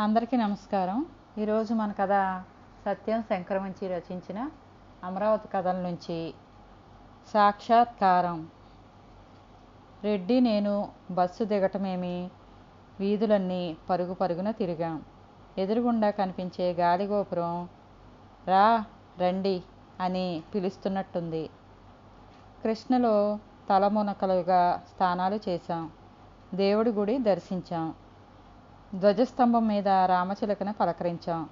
అందరికీ నమస్కారం. ఈరోజు మన కథ సత్యం శంకరమంచి రచించిన అమరావతి కథల నుంచి సాక్షాత్కారం. రెడ్డి నేను బస్సు దిగటమేమి? వీధులన్నీ పరుగు పరుగున తిరిగాం. ఎదురుగుండా కనిపించే గాలిగోపురం రా రండి అని పిలుస్తున్నట్టుంది. కృష్ణలో తలమునకలుగా స్నానాలు చేశాం. దేవుడి గుడి దర్శించాం. ధ్వజస్తంభం మీద రామచిలకను పలకరించాం.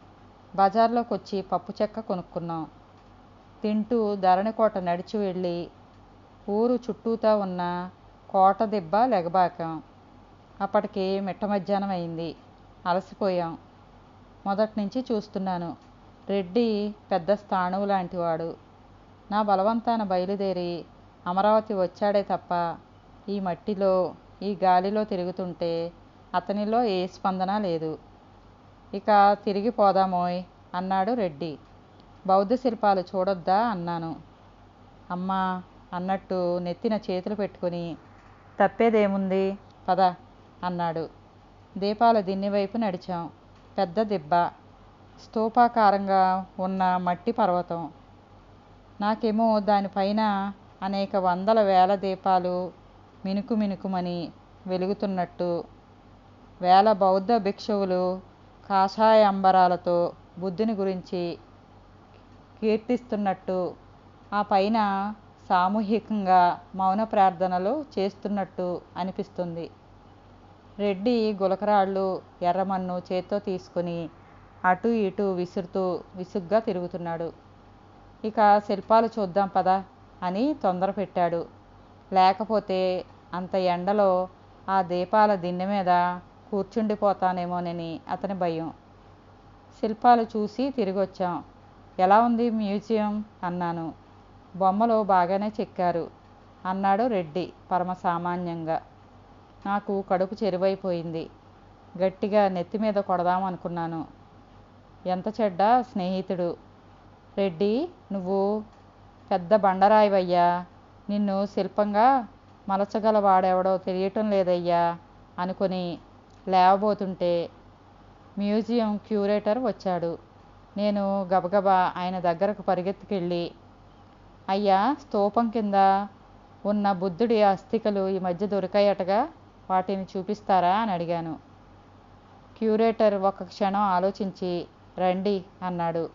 బజార్లోకి వచ్చి పప్పు చెక్క కొనుక్కున్నాం. తింటూ ధరణికోట నడిచి వెళ్ళి ఊరు చుట్టూతా ఉన్న కోట దిబ్బ లెగబాకాం. అప్పటికి మిట్ట మధ్యాహ్నం అయింది. అలసిపోయాం. మొదటి నుంచి చూస్తున్నాను. రెడ్డి పెద్ద స్థాణువు లాంటివాడు. నా బలవంతాన బయలుదేరి అమరావతి వచ్చాడే తప్ప ఈ మట్టిలో ఈ గాలిలో తిరుగుతుంటే అతనిలో ఏ స్పందన లేదు. ఇక తిరిగి పోదామోయ్ అన్నాడు రెడ్డి. బౌద్ధ శిల్పాలు చూడొద్దా? అన్నాను. అమ్మా అన్నట్టు నెత్తిన చేతులు పెట్టుకుని తప్పేదేముంది? పద అన్నాడు. దీపాల దిన్ని వైపు నడిచాం. పెద్ద దిబ్బ స్తూపాకారంగా ఉన్న మట్టి పర్వతం. నాకేమో దానిపైన అనేక వందల వేల దీపాలు మినుకు మినుకుమని వెలుగుతున్నట్టు వేల బౌద్ధ భిక్షువులు కాషాయ అంబరాలతో బుద్ధుని గురించి కీర్తిస్తున్నట్టు ఆ పైన సామూహికంగా మౌన ప్రార్థనలు చేస్తున్నట్టు అనిపిస్తుంది. రెడ్డి గులకరాళ్ళు ఎర్రమన్ను చేత్తో తీసుకుని అటు ఇటు విసురుతూ విసుగ్గా తిరుగుతున్నాడు. ఇక శిల్పాలు చూద్దాం పదా అని తొందర పెట్టాడు. లేకపోతే అంత ఎండలో ఆ దీపాల దిన్నె మీద కూర్చుండిపోతానేమోనని అతని భయం. శిల్పాలు చూసి తిరిగి వచ్చాం ఎలా ఉంది మ్యూజియం? అన్నాను. బొమ్మలు బాగానే చెక్కారు అన్నాడు రెడ్డి పరమ సామాన్యంగా నాకు కడుపు చెరువైపోయింది. గట్టిగా నెత్తి మీద కొడదామనుకున్నాను. ఎంత చెడ్డ స్నేహితుడు. రెడ్డి నువ్వు పెద్ద బండరాయివయ్యా. నిన్ను శిల్పంగా మలచగలవాడెవడో తెలియటం లేదయ్యా అనుకొని లేవబోతుంటే మ్యూజియం క్యూరేటర్ వచ్చాడు. నేను గబగబా ఆయన దగ్గరకు పరిగెత్తుకెళ్ళి అయ్యా స్తూపం కింద ఉన్న బుద్ధుడి అస్థికలు ఈ మధ్య దొరికాయటగా? వాటిని చూపిస్తారా? అని అడిగాను. క్యూరేటర్ ఒక క్షణం ఆలోచించి రండి అన్నాడు.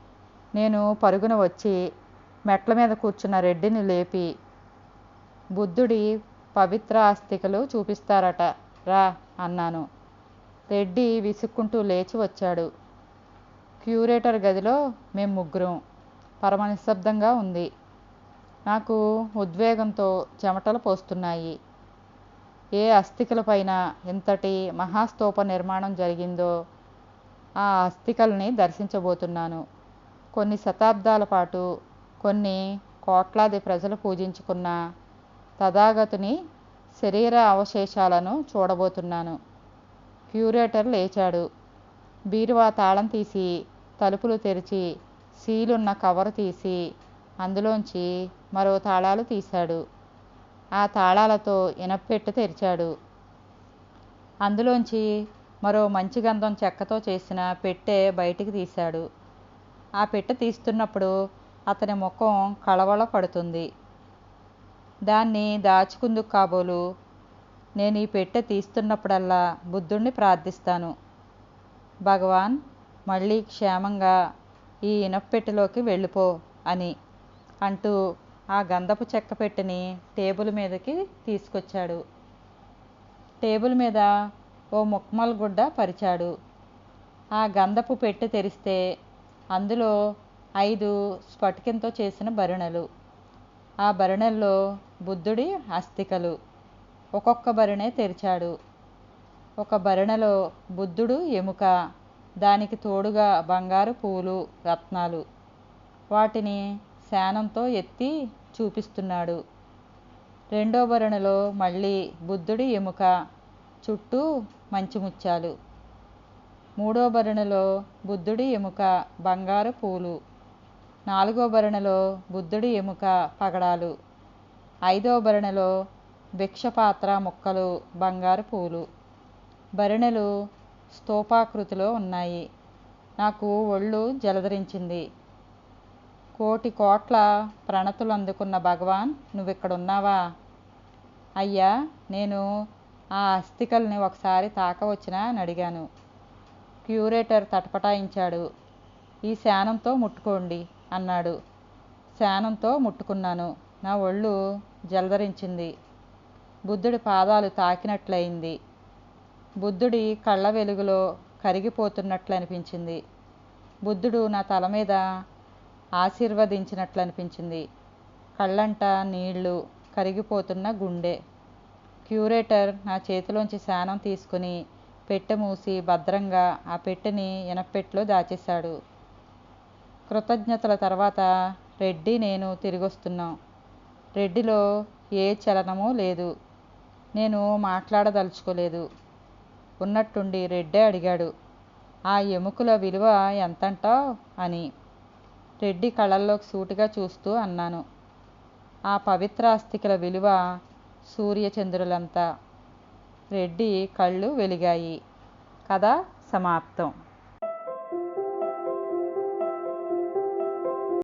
నేను పరుగున వచ్చి మెట్ల మీద కూర్చున్న రెడ్డిని లేపి బుద్ధుడి పవిత్ర ఆస్తికలు చూపిస్తారట రా అన్నాను. రెడ్డి విసుక్కుంటూ లేచి వచ్చాడు. క్యూరేటర్ గదిలో మేము ముగ్గురం. పరమ నిశ్శబ్దంగా ఉంది. నాకు ఉద్వేగంతో చెమటలు పోస్తున్నాయి. ఏ అస్థికలపైన ఇంతటి మహాస్తూప నిర్మాణం జరిగిందో ఆ అస్థికల్ని దర్శించబోతున్నాను. కొన్ని శతాబ్దాల పాటు కొన్ని కోట్లాది ప్రజలు పూజించుకున్న తథాగతుని శరీర అవశేషాలను చూడబోతున్నాను. క్యూరేటర్ లేచాడు. బీరువా తాళం తీసి తలుపులు తెరిచి సీలున్న కవర్ తీసి అందులోంచి మరో తాళాలు తీశాడు. ఆ తాళాలతో ఇనప్పెట్టు తెరిచాడు. అందులోంచి మరో మంచి గంధం చెక్కతో చేసిన పెట్టె బయటికి తీశాడు. ఆ పెట్టె తీస్తున్నప్పుడు అతని ముఖం కళవళ పడుతుంది. దాన్ని దాచుకుందుకు కాబోలు నేను ఈ పెట్టె తీస్తున్నప్పుడల్లా బుద్ధుణ్ణి ప్రార్థిస్తాను. భగవాన్ మళ్ళీ క్షేమంగా ఈ ఇనప్పెట్టెలోకి వెళ్ళిపో అని అంటూ ఆ గంధపు చెక్క పెట్టెని టేబుల్ మీదకి తీసుకొచ్చాడు. టేబుల్ మీద ఓ ముక్మల్ గుడ్డ పరిచాడు. ఆ గంధపు పెట్టె తెరిస్తే అందులో ఐదు స్ఫటికంతో చేసిన భరణలు ఆ భరణల్లో బుద్ధుడి అస్థికలు. ఒక్కొక్క భరిణె తెరిచాడు. ఒక భరిణెలో బుద్ధుడు ఎముక దానికి తోడుగా బంగారు పూలు రత్నాలు. వాటిని శానంతో ఎత్తి చూపిస్తున్నాడు. రెండో భరణలో మళ్ళీ బుద్ధుడి ఎముక చుట్టూ మంచిముత్యాలు మూడో భరణలో బుద్ధుడి ఎముక బంగారు పూలు. నాలుగో భరణలో బుద్ధుడి ఎముక పగడాలు. ఐదో భరణలో భిక్షపాత్ర ముక్కలు బంగారు పూలు. భరిణెలు స్తూపాకృతిలో ఉన్నాయి. నాకు ఒళ్ళు జలధరించింది. కోటి కోట్ల ప్రణతులు అందుకున్న భగవాన్ నువ్విక్కడున్నావా? అయ్యా నేను ఆ అస్థికల్ని ఒకసారి తాకవచ్చునా అని అడిగాను. క్యూరేటర్ తటపటాయించాడు. ఈ శానంతో ముట్టుకోండి అన్నాడు. శానంతో ముట్టుకున్నాను. నా ఒళ్ళు జలధరించింది. బుద్ధుడి పాదాలు తాకినట్లయింది. బుద్ధుడి కళ్ళ వెలుగులో కరిగిపోతున్నట్లు అనిపించింది బుద్ధుడు నా తల మీద ఆశీర్వదించినట్లు అనిపించింది కళ్ళంట నీళ్ళు కరిగిపోతున్న గుండె. క్యూరేటర్ నా చేతిలోంచి శానం తీసుకుని పెట్టె మూసి భద్రంగా ఆ పెట్టెని ఇనపెట్టెలో దాచేశాడు. కృతజ్ఞతల తర్వాత రెడ్డి నేను తిరిగొస్తున్నాం. రెడ్డిలో ఏ చలనమూ లేదు. నేను మాట్లాడదలుచుకోలేదు. ఉన్నట్టుండి రెడ్డే అడిగాడు. ఆ ఎముకల విలువ ఎంతంటావు అని. రెడ్డి కళ్ళల్లోకి సూటిగా చూస్తూ అన్నాను. ఆ పవిత్రాస్తికల విలువ సూర్యచంద్రులంతా. రెడ్డి కళ్ళు వెలిగాయి. కథ సమాప్తం.